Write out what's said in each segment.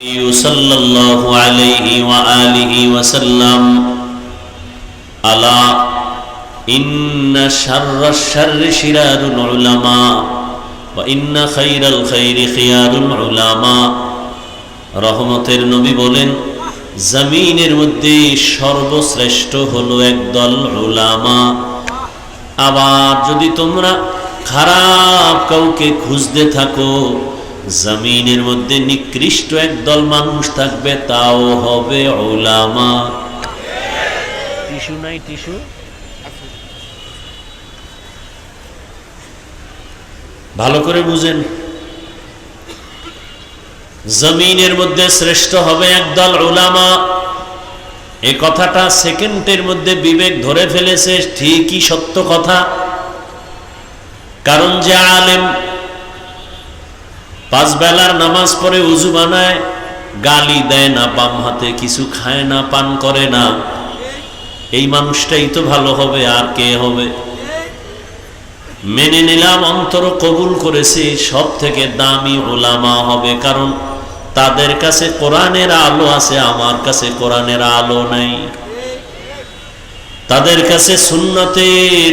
صلى الله عليه وآله وسلم ألا إن شر الشر شرار العلماء وإن خير الخير خيار العلماء রহমতের নবী বলেন জমিনের মধ্যে সর্বশ্রেষ্ঠ হলো একদল উলামা আবার যদি তোমরা খারাপ কাউকে খুঁজতে থাকো জমিনের মধ্যে নিকৃষ্ট একদল মানুষ থাকবে তাও হবে ওলামা টিস্যু নাই টিস্যু? ভালো করে বুঝেন। জমিনের মধ্যে শ্রেষ্ঠ হবে একদল ওলামা এ কথাটা সেকেন্ডের মধ্যে বিবেক ধরে ফেলেছে ঠিকই সত্য কথা। কারণ যে আলেম পাঁচ বেলার নামাজ পড়ে উজু বানায়, গালি দেয় না, বাম হাতে কিছু খায় না, পান করে না। এই মানুষটাই তো ভালো হবে, আর কে হবে? মেনে নিলাম অন্তর কবুল করেছে সব থেকে দামি ওলামা হবে, কারণ তাদের কাছে কোরআনের আলো আছে, আমার কাছে কোরআনের আলো নাই। তাদের কাছে সুন্নতের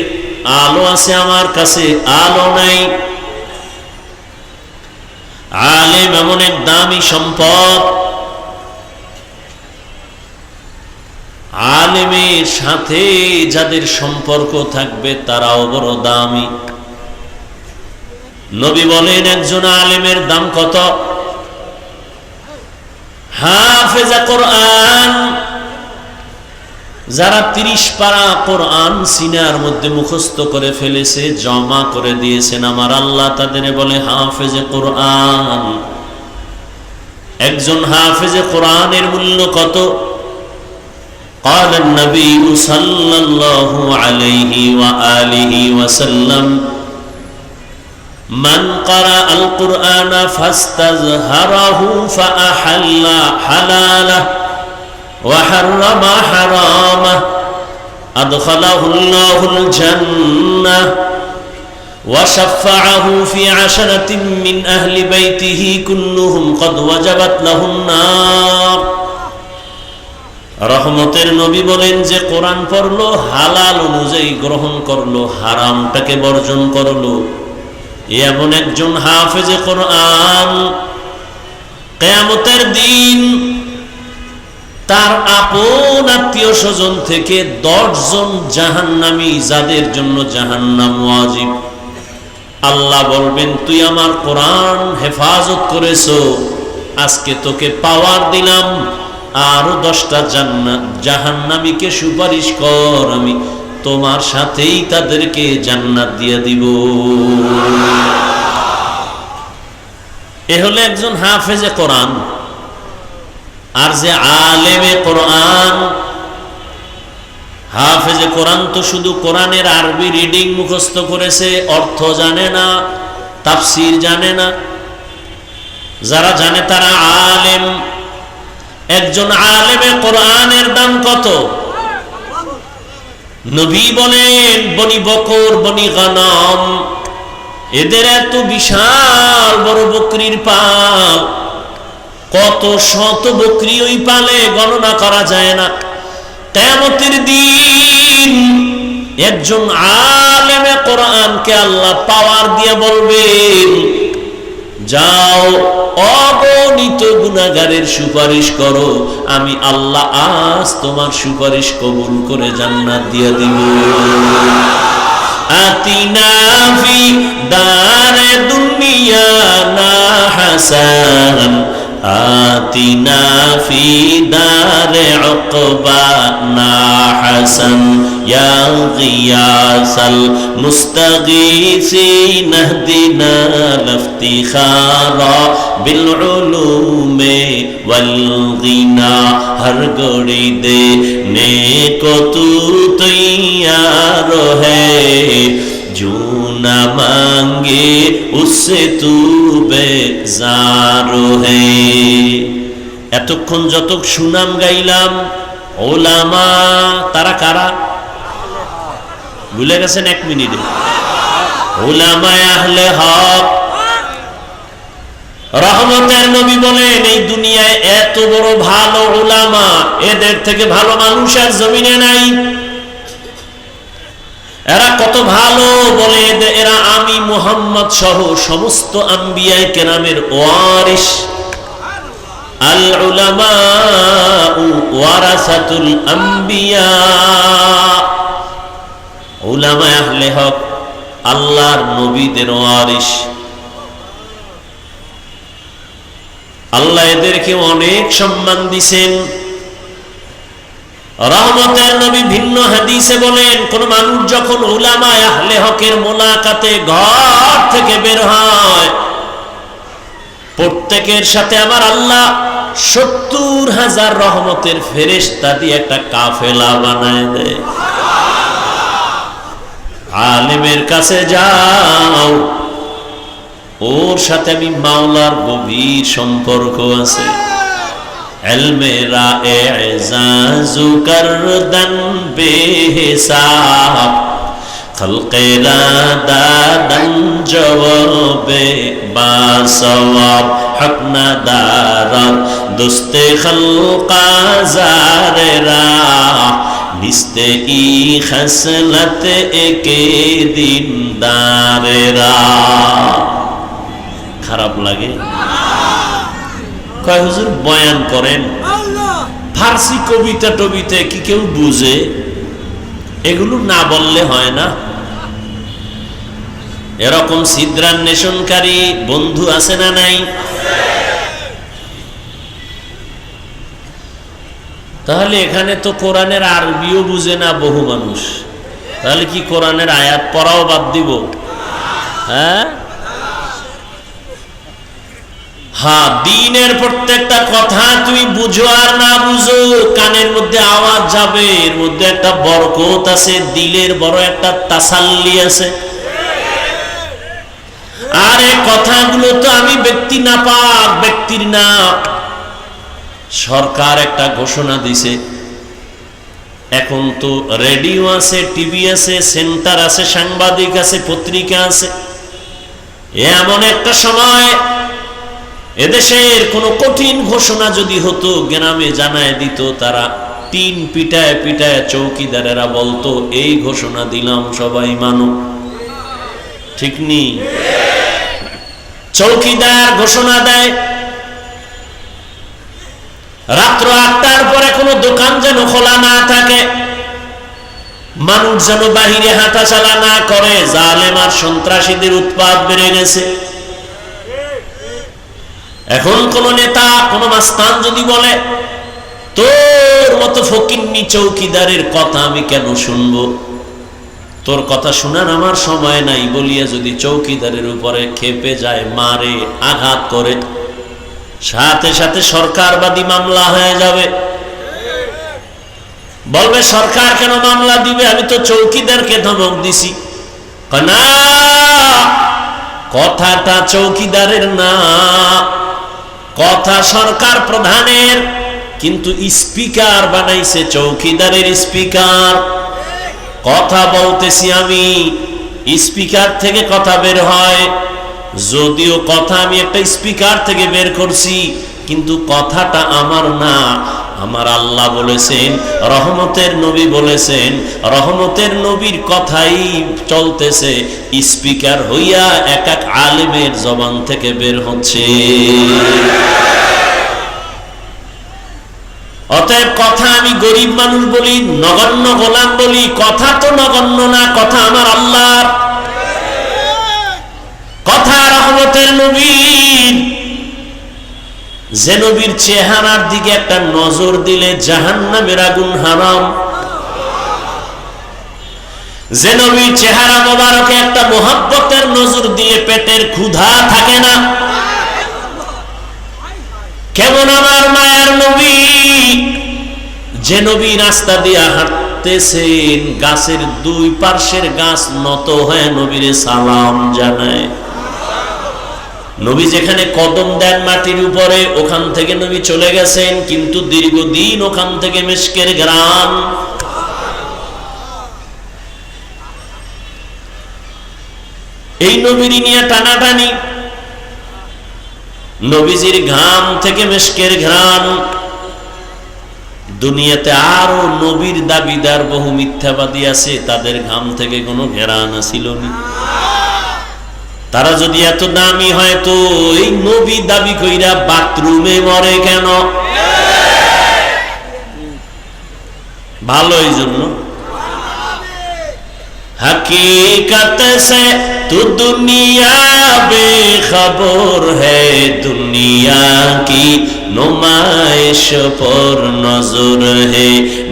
আলো আছে, আমার কাছে আলো নাই। আলেম এমন এক দামি সম্পদ। আলেমের সাথে যাদের সম্পর্ক থাকবে, তারাও বড় দামি। নবী বলেন, একজন আলেমের দাম কত? হাফেজা কোরআন যারা তিরিশ পারা কোরআন সিনার মধ্যে মুখস্থ করে ফেলেছে জমা করে দিয়েছেন আমার আল্লাহ তাদের বলে হাফেজে কোরআন একজন হাফেজে কোরআনের মূল্য কত قال النبي صلى الله عليه وآله وسلم من قرأ القرآن فاستظهره فأحل حلاله وحرم حرامه أدخله الله الجنة وشفعه في عشرة من أهل بيته كلهم قد وجبت له النار রহমতের নবী বলেন যে কোরআন পড়লো হালাল অনুযায়ী গ্রহণ করলো হারামটাকে বর্জন করলো এমন একজন হাফেজে কোরআন কেয়ামতের দিন তার আপন আত্মীয় স্বজন থেকে দশজন জাহান্নামী যাদের জন্য জাহান্নাম ওয়াজিব। আল্লাহ বলবেন, তুই আমার কোরআন হেফাজত করেছ, আজকে তোকে পাওয়ার দিলাম। আরও দশটা জান্নাত জাহান্নামীকে সুপারিশ কর, আমি তোমার সাথেই তাদেরকে জান্নাত দিয়ে দিব। এ হলো একজন হাফেজে কোরআন। আর যে আলেমে কোরআন, হাফেজে কোরআন তো শুধু কোরআনের আরবি রিডিং মুখস্থ করেছে, অর্থ জানে না, তাফসির জানে না। যারা জানে তারা আলেম। একজন আলেমে কোরআনের দাম কত? নবী বলেন, বনি বকর, বনি গানম, এদের এত বিশাল বড় বকরির পাল। কত শত বকরি ওই পালে গণনা করা যায় না। তেমতের দিন একজন আলেমে কোরআনকে আল্লাহ পাওয়ার দিয়ে বলবেন, যাও, অগণিত গুণাগারের সুপারিশ করো, আমি আল্লাহ আজ তোমার সুপারিশ কবুল করে জান্নাত দিয়ে দিব। আতিনা ফি দারে দুনিয়া না হাসান। آتنا في دار عقبانا حسن يا غياث المستغيثين اهدنا لافتخار بالعلوم والغنى ہر گڑی دے نیک تو تیار ہے जो न मांगे उससे तू बेजार है এতক্ষণ যত সুনাম গাইলাম ওলামা তারা কারা ভুলে গেছেন এক মিনিটে ওলামায় আহলে হক রহমতের নবী বলেন এই দুনিয়ায় এত বড় ভালো ওলামা এদের থেকে ভালো মানুষ আর জমিনে নাই এরা কত ভালো বলে এরা আমি মোহাম্মদ সহ সমস্ত আম্বিয়ায় কেরামের ওয়ারিস আল্লাহর নবীদের ওয়ারিস আল্লাহ এদেরকে অনেক সম্মান দিছেন। রহমতের নবী ভিন্ন হাদিসে বলেন, কোন মানুষ যখন আহলে হকের মোলাকাতে ঘর থেকে বের হয়, প্রত্যেকের সাথে আমার আল্লাহ সত্তর হাজার রহমতের ফেরেশতা দিয়ে একটা কাফেলা বানায় দেয়। আলেমের কাছে যাও, ওর সাথে আমি মাওলার গভীর সম্পর্ক আছে। এলমেরা এজাজু করদন বেহিসাব খলকেরা দাদন জবাবে বাসওয়াব হকনা দারাত দুস্তে খলকা জারেরা নিস্তে ই খসলত একে দিন দারেরা খারাপ লাগে কয় হুজুর বয়ান করেন। ফার্সি কবিতা টবিতে কি কেউ বুঝে? এগুলো না বললে হয় না। এরকম সিদ্রান্বেষণকারী বন্ধু আছে না নাই? তাহলে এখানে তো কোরআনের আরবিও বুঝে না বহু মানুষ। তাহলে কি কোরআনের আয়াত পড়াও বাদ দিব? হ্যাঁ? হ্যাঁ দিনের প্রত্যেকটা কথা তুমি বুঝো আর না বুঝো, কানের মধ্যে আওয়াজ যাবে, এর মধ্যে একটা বরকত আছে, দিলের বড় একটা তাসাল্লি আছে। আর এই কথাগুলো তো আমি ব্যক্তি না পাক, ব্যক্তির না। সরকার একটা ঘোষণা দিছে, এখন তো রেডিও আছে, টিভি আছে, সেন্টার আছে, সাংবাদিক আছে, পত্রিকা আছে। এমন একটা সময় এদেশের কোনো কঠিন ঘোষণা যদি হতো, গ্রামে জানায় দিত তারা, টিন পিটায় পিটায় চৌকিদারেরা বলতো, এই ঘোষণা দিলাম সবাই মানো। ঠিক নি? চৌকিদার ঘোষণা দেয়, রাত্র আটটার পরে কোনো দোকান যেন খোলা না থাকে। মানুষ যেন বাহিরে হাঁটা চালা না করে, জালেম আর সন্ত্রাসীদের উৎপাদ বেড়ে গেছে। এখন কোন নেতা, কোন মাস্তান যদি বলে, তোর মতো ফকিন্নি চৌকিদারের কথা আমি কেন শুনব? তোর কথা শোনার আমার সময় নাই বলিয়া যদি চৌকিদারের উপরে খেপে যায়, মারে, আঘাত করে, সাথে সাথে সরকারবাদী মামলা হয়ে যাবে। বলবে, সরকার কেন মামলা দিবে? আমি তো চৌকিদারকে ধমক দিছি। কথাটা চৌকিদারের না। কথা সরকার প্রধানের, কিন্তু স্পিকার বানাইছে চৌকিদারের স্পিকার। কথা বলতেছি আমি, স্পিকার থেকে কথা বের হয়। যদিও কথা আমি একটা স্পিকার থেকে বের করছি, কিন্তু কথাটা আমার না। আমার আল্লাহ বলেছেন, রহমতের নবী বলেছেন, রহমতের নবীর কথাই চলতেছে, স্পিকার হইয়া এক এক আলেমের জবান থেকে বের হচ্ছে। অতএব কথা আমি গরিব মানুষ বলি, নগণ্য গোলাম বলি, কথা তো নগণ্য না, কথা আমার আল্লাহর। কথা রহমতের নবীর। যে নবীর চেহারার দিকে একটা নজর দিলে জাহান্নামের আগুন হারাম। যে নবীর চেহারা মোবারকে একটা মোহাব্বতের নজর দিয়ে পেটের ক্ষুধা থাকে না। কেমন আমার মায়ের নবী? যে নবী রাস্তা দিয়া হাঁটতেছেন, গাছের দুই পার্শ্বের গাছ নত হয়ে নবীরে সালাম জানায়। নবী যেখানে কদম দেন মাটির উপরে, ওখান থেকে নবী চলে গেছেন, কিন্তু দীর্ঘদিন ওখান থেকে মেশকের গ্রাম। এই নবীর নিয়ে টানাটানি। নবীজির ঘাম থেকে মেশকের ঘ্রাণ দুনিয়াতে আরও নবীর দাবিদার বহু মিথ্যাবাদী আছে, তাদের ঘাম থেকে কোনো ঘেরান আসিল না। তারা যদি এত দামি হয় তো এই নবী দাবি কইরা বাথরুমে মরে কেন ভালো এই জন্য हकीकत से तो दुनिया बेखबर है दुनिया की নুমাইশ পর নজর হে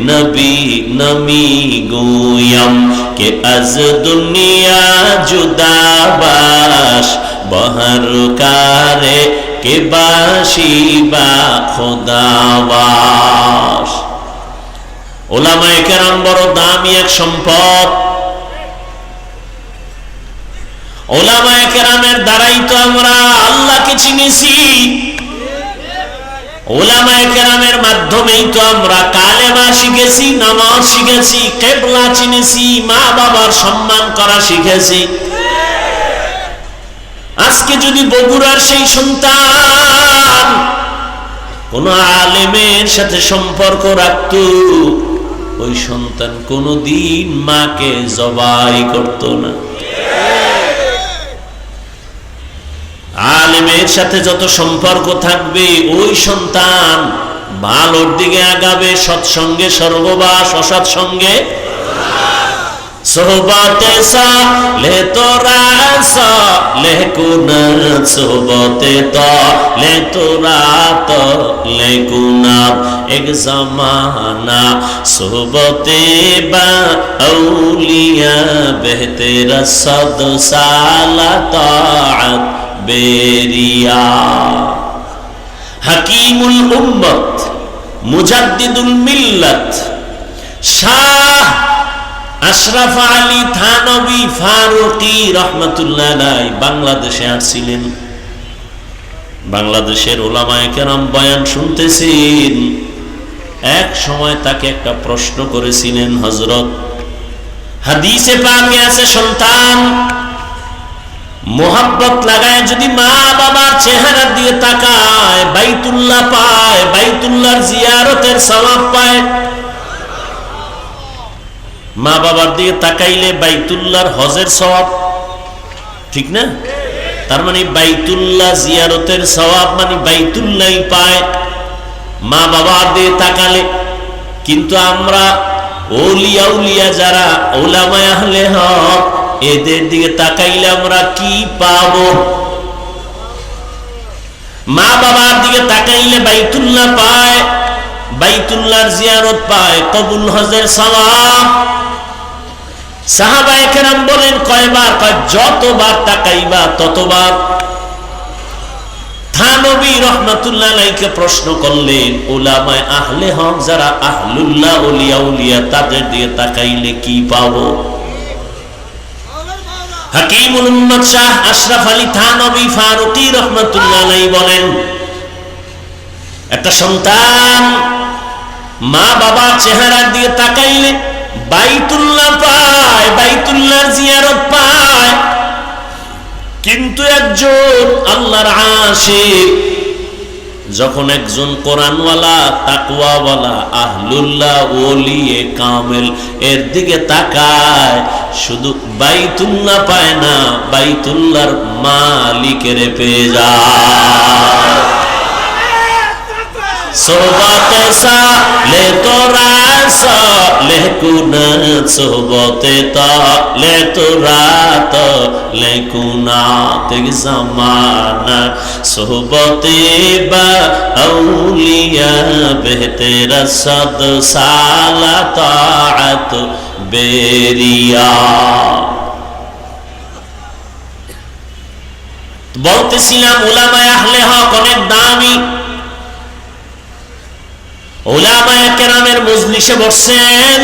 নবী নমি গুয়াম কে আজ দুনিয়া জুদাবাস, বহর কারে কে বাসি বা খোদাবাস। ওলামায় কেরাম বড় দামি এক সম্পদ। ওলামায় কেরামের দ্বারাই তো আমরা আল্লাহকে চিনেছি। ওলামায়ে কেরামের মাধ্যমেই তো আমরা কালেমা শিখেছি, নামাজ শিখেছি, কেবলা চিনেছি মা বাবার সম্মান করা শিখেছি। আজকে যদি বগুড়ার সেই সন্তান কোন আলেমের সাথে সম্পর্ক রাখত, ওই সন্তান কোনদিন মাকে জবাই করত না। আলেমের সাথে যত সম্পর্ক থাকবে, ওই সন্তান ভালোর দিকে আগাবে, সৎসঙ্গে সর্ববাস অসৎ সঙ্গে সোহবতে এক জমানা বা বেহতের সদ সালা বেরিয়া। হাকিমুল উম্মত, মুজাদ্দিদুল মিল্লাত, শাহ আশরাফ আলী থানবী ফারুকি রহমতুল্লাহ বাংলাদেশে আসছিলেন। বাংলাদেশের ওলামায় কেরাম বয়ান শুনতেছেন। এক সময় তাকে একটা প্রশ্ন করেছিলেন হজরত হাদিসে পাকে আছে, সন্তান মোহাব্বত লাগায় যদি মা বাবার চেহারা দিয়ে তাকায়, বাইতুল্লাহ পায়, বাইতুল্লাহর জিয়ারতের সওয়াব পায়। মা বাবার দিকে তাকাইলে বাইতুল্লাহর হজের সবাব ঠিক না? তার মানে বাইতুল্লাহ জিয়ারতের সওয়াব মানে বাইতুল্লাহ পায়। মা বাবার দিয়ে তাকালে কিন্তু আমরা ওলিয়া উলিয়া যারা ওলামায় আহলে হক এদের দিকে তাকাইলে আমরা কি পাব? মা বাবার দিকে তাকাইলে বাইতুল্লাহ পায়, বাইতুল্লাহর জিয়ারত পায়, কবুল হজের সওয়াব। সাহাবায়ে কেরাম বলেন, কয়বার? কয়, যতবার তাকাইবা ততবার। থানবী রহমাতুল্লাহ আলাইকে প্রশ্ন করলেন ওলামায় আহলে হক যারা আহলুল্লাহ ওলিয়া উলিয়া, তাদের দিয়ে তাকাইলে কি পাবো? হাকিমুল উম্মত শাহ আশরাফ আলী থানবী ফারুকি রহমাতুল্লাহ আলাই বলেন, একটা সন্তান মা বাবার চেহারা দিয়ে তাকাইলে বাইতুল্লাহ পায়, বাইতুল্লাহর জিয়ারত পায়। কিন্তু একজন আল্লাহর আশিক যখন একজন কোরআনওয়ালা তাকুয়াওয়ালা আহলুল্লাহ এ কামেল, এর দিকে তাকায়, শুধু বাইতুল্লাহ পায় না, বাইতুল্লাহর মালিকের পেয়ে যায়। সোহবতে সা লে তোরা সা লে কুনা সোহবতে তা লে তোরা তা লে কুনা তেগ জামানা সোহবতে বা আউলিয়া বেহতেরা সদ সালা তাআত বেরিয়া বলতেছিলাম ওলামায় আহলে হক অনেক দামি। ওলামায় কেরামের মজলিসে বসছেন।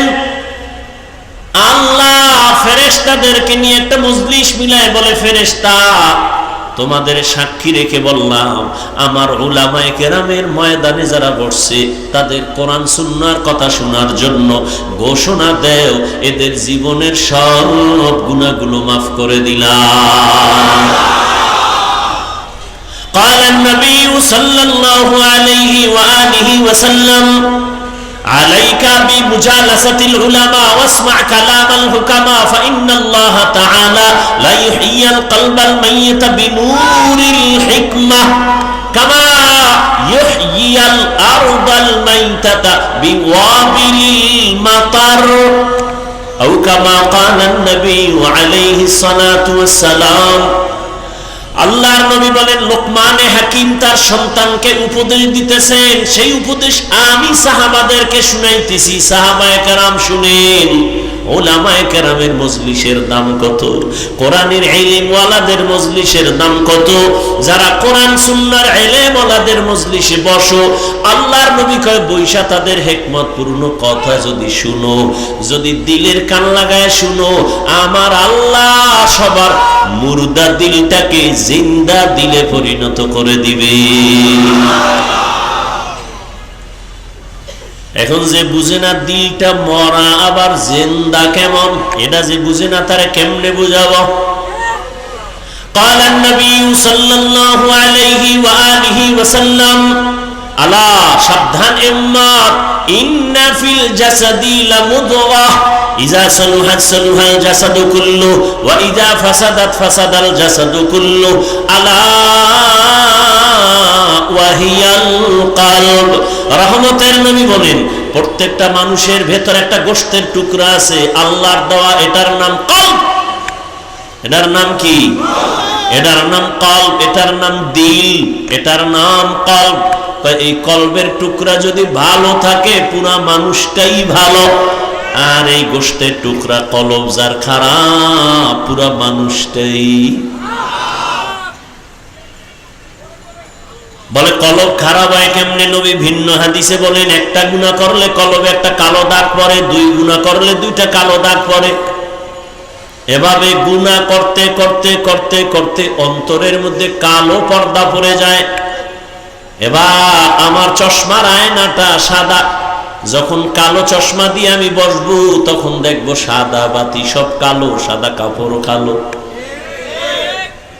আল্লাহ ফেরেশতাদেরকে নিয়ে একটা মজলিস মিলায় বলে, ফেরেশতা, তোমাদের সাক্ষী রেখে বললাম, আমার ওলামায় কেরামের ময়দানে যারা বসছে, তাদের কোরআন সুন্নার কথা শোনার জন্য ঘোষণা দেও, এদের জীবনের সব গুণাগুলো মাফ করে দিলাম। قال النبي صلى الله عليه وآله وسلم عليك بمجالسة العلماء واسمع كلام الحكماء فإن الله تعالى لا يحيي القلب الميت بنور الحكمة كما يحيي الأرض الميتة بوابل المطر أو كما قال النبي عليه الصلاة والسلام আল্লাহর নবী বলেন, লোকমানে হাকিম তার সন্তানকে উপদেশ দিতেছেন। সেই উপদেশ আমি সাহাবাদেরকে শুনাইতেছি। সাহাবায়ে কেরাম শুনেন ওলামায়ে মজলিসের দাম কত? কোরআনের ইলম ওয়ালাদের মজলিসের দাম কত? যারা কোরআন সুন্নাহর ইলম ওয়ালাদের মজলিসে বসো, আল্লাহর নবী কয়, বৈশা তাদের হেকমতপূর্ণ কথা যদি শুনো, যদি দিলের কান লাগায় শুনো, আমার আল্লাহ সবার মুর্দা দিলটাকে জিন্দা দিলে পরিণত করে দিবে। এখন যে বুঝে না দিলটা মরা আবার জেন্দা কেমন এটা যে বুঝে না তারা কেমনে বুঝাবো قال النبي صلى الله عليه وآله وسلم কলব। রহমতের নবী বলেন, প্রত্যেকটা মানুষের ভেতর একটা গোশতের টুকরা আছে, আল্লাহর দেওয়া এটার নাম কলব। এটার নাম কি? এটার নাম কল্প এটার নাম দিল, এটার নাম কল্প এই কল্পের টুকরা যদি ভালো থাকে, পুরা মানুষটাই ভালো। আর এই গোষ্ঠের টুকরা কলব যার খারাপ, পুরা মানুষটাই বলে, কলব খারাপ হয় কেমনে? নবী ভিন্ন হাদিসে বলেন, একটা গুণা করলে কলবে একটা কালো দাগ পরে দুই গুণা করলে দুইটা কালো দাগ পরে এভাবে গুণা করতে করতে করতে করতে অন্তরের মধ্যে কালো পর্দা পড়ে যায়। এবার আমার চশমার আয়নাটা সাদা। যখন কালো চশমা দিয়ে আমি বসবো, তখন দেখব সাদা বাতি, সব কালো, সাদা কাপড় কালো।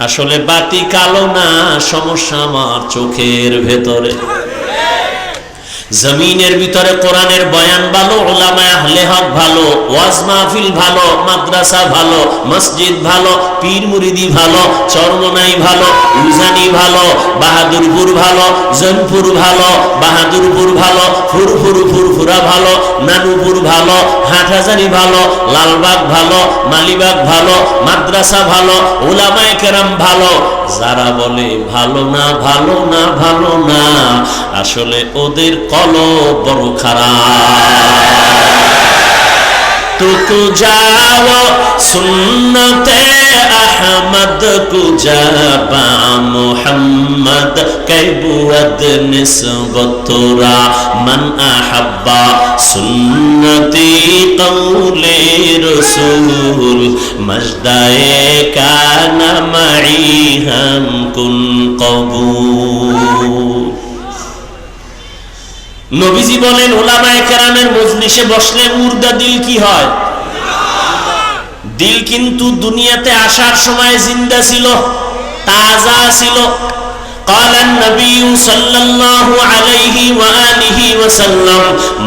আসলে বাতি কালো না, সমস্যা আমার চোখের ভেতরে। জমিনের ভিতরে কোরআনের বয়ান ভালো ওলামায় আহলে ভালো, ওয়াজ মাহফিল ভালো, মাদ্রাসা ভালো, মসজিদ ভালো, পীর মুরিদি ভালো, চরমনাই ভালো, উজানি ভালো, বাহাদুরপুর ভালো, জনপুর ভালো, বাহাদুরপুর ভালো, ফুরফুর ফুরফুরা ভালো, নানুপুর ভালো, হাটহাজারি ভালো, লালবাগ ভালো, মালিবাগ ভালো, মাদ্রাসা ভালো ওলামায় কেরাম ভালো। যারা বলে ভালো না ভালো না ভালো না, আসলে ওদের কল বড় খারাপ। তুকু যাও, সুন্নতে আহমদ কুজাবা মোহাম্মদ কৈবুয়দ নিসবতুরা মান আহাব্বা সুন্নতি কৌলে রসুল মজদায়ে কানা হাম কুন কবুল। নবীজি বলেন ওলামায়ে কেরামের মজলিসে বসলে মুর্দা দিল কি হয় দিল কিন্তু দুনিয়াতে আসার সময় জিন্দা ছিল তাজা ছিল قال النبي صلى الله عليه وآله وسلم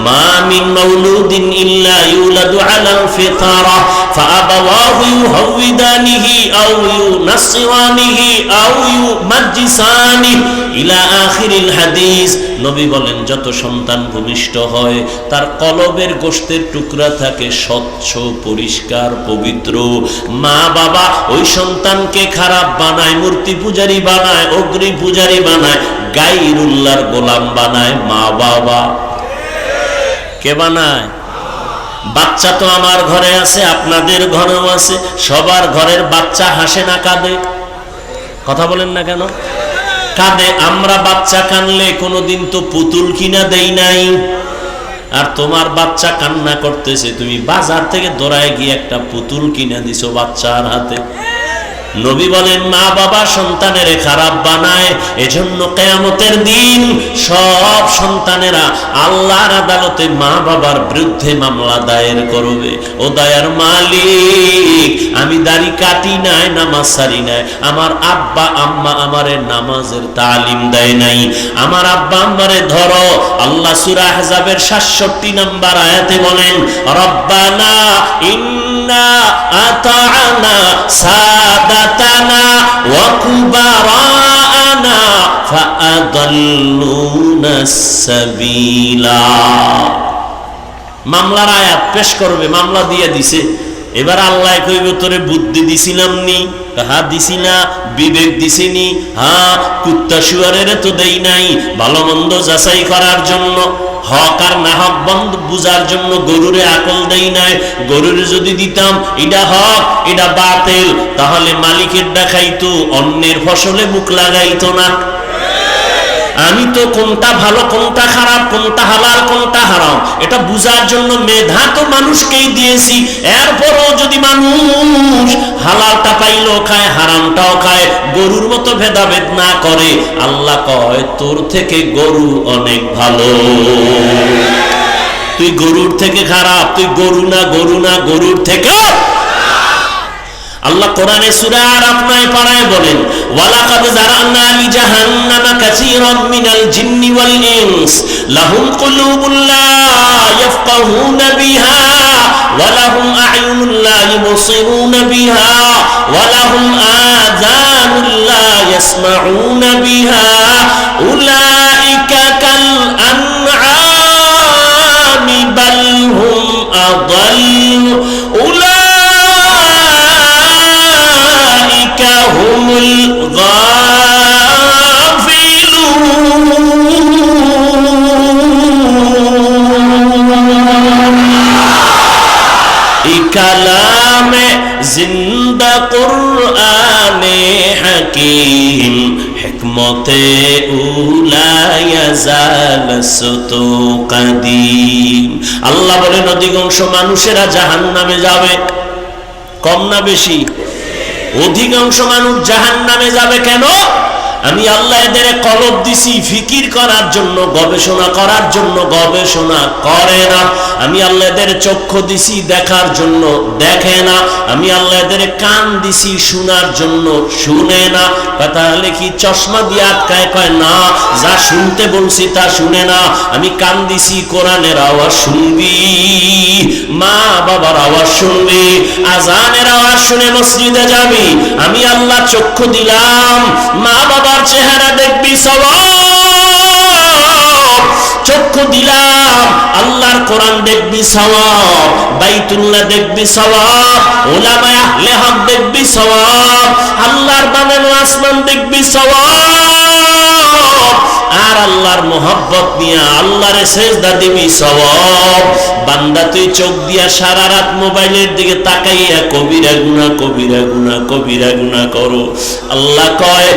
ما من مولود إلا يولد على الفطرة فأبواه يهودانه أو ينصرانه أو يمجسانه إلى آخر الحديث নবী বলেন যত সন্তান ভূমিষ্ঠ হয় তার কলবের গোষ্ঠের টুকরা থাকে স্বচ্ছ পরিষ্কার পবিত্র মা বাবা ওই সন্তানকে খারাপ বানায় মূর্তি পূজারি বানায় অগ্নি পূজারি বানায় গাইরুল্লাহর গোলাম বানায় মা বাবা কে বানায় বাচ্চা তো আমার ঘরে আছে, আপনাদের ঘরেও আছে, সবার ঘরের বাচ্চা হাসে না, কাঁদে। কথা বলেন না কেন? কাঁদে, আমরা বাচ্চা কানলে কোনোদিন তো পুতুল কিনা দেই নাই। আর তোমার বাচ্চা কান্না করতেছে, তুমি বাজার থেকে দোড়ায় গিয়ে একটা পুতুল কিনে দিছো বাচ্চার হাতে। নবী বলেন, মা বাবা সন্তানের খারাপ বানায়, এজন্য কেয়ামতের দিন সব সন্তানেরা আল্লাহর আদালতে মা বাবার বিরুদ্ধে মামলা দায়ের করবে। ও দয়ার মালিক, আমি দাড়ি কাটি নাই, নামাজ সারি নাই, আমার আব্বা, আম্মা আমারে নামাজের তালিম দেয় নাই। আমার আব্বা আম্মারে ধরো, আল্লাহ সূরা আহজাবের 67 নাম্বার আয়াতে বলেন, রব্বানা মামলার আয়াত পেশ করবে, মামলা দিয়ে দিছে। এবার আল্লাহ কইব, তোরে বুদ্ধি দিছিলাম নি হা দিছি না বিবেক দিছিনি হা কুত্তা শুয়ারের তো দেই নাই, ভালো মন্দ যাচাই করার জন্য হক আর না হক বন্ধ, বুঝার জন্য গরুরে আকল দেই নাই। গরুরে যদি দিতাম, এটা হক, এটা বাতিল। তাহলে মালিকের দেখাইতো, অন্যের ফসলে মুখ লাগাইতো না। আমি তো কোনটা ভালো, কোনটা খারাপ, কোনটা হালাল, কোনটা হারাম, এটা বুঝার জন্য মেধা তো মানুষকেই দিয়েছি। এরপরও যদি মানুষ হালালটা পাইলেও খায়, হারামটাও খায়, গরুর মতো ভেদাভেদ না করে, আল্লাহ কয়, তোর থেকে গরু অনেক ভালো। তুই গরুর থেকে খারাপ, তুই গরু না গরু না, গরুর থেকে আল্লাহ কোরআনে সূরা আরাফ নয় পাড়ায় বলেন, ওয়ালাকাদ জারানা লি জাহান্নামা কাসীরাম মিনাল জিন্নি ওয়াল ইনস, লাহুম কুলুবুন লা ইয়াফকাহুনা বিহা, ওয়া লাহুম আ'য়ুনুন লা ইবসিরুনা বিহা, ওয়া লাহুম আযানুন লা ইয়াসমাউনা বিহা, উলাইকা কাল আন'আমি বাল হুম আদাল্ল কালামে জিন্দা কুরআনে হাকিম হিকমতে কাদিম আল্লাহ বলেন, অধিকাংশ মানুষেরা জাহান্নামে যাবে, কম না বেশি? অধিকাংশ মানুষ জাহান নামে যাবে কেন? আমি আল্লাহ এদের কলব দিছি ফিকির করার জন্য, গবেষণা করার জন্য, গবেষণা করে না। আমি আল্লাহ এদের চক্ষু দিছি দেখার জন্য, দেখে না। আমি আল্লাহ এদের কান দিছি শোনার জন্য, শুনে না। তাহলে কি চশমা দিয়ে আটকায় কয়, না, যা শুনতে বলছি তা শুনে না। আমি কান দিছি কোরআনের আওয়াজ শুনবি, মা বাবার আওয়াজ শুনবি, আজানের আওয়াজ শুনে মসজিদে যাবি। আমি আল্লাহ চক্ষু দিলাম, মা বাবার চেহারা দেখবি সওয়াব। চক্ষু দিলাম, আল্লাহর কোরআন দেখবি বাইতুল্লাহ দেখবি ওলামায়ে আহলে হক দেখবি আল্লাহর বানানো আসমান দেখবি আর আল্লাহর মোহাব্বত নিয়ে আল্লাহর দিবি সওয়াব। বান্দা, তুই চোখ দিয়া সারা রাত মোবাইলের দিকে তাকাইয়া কবিরা গুনাহ কবিরা গুনাহ কবিরা গুনাহ করো। আল্লাহ কয়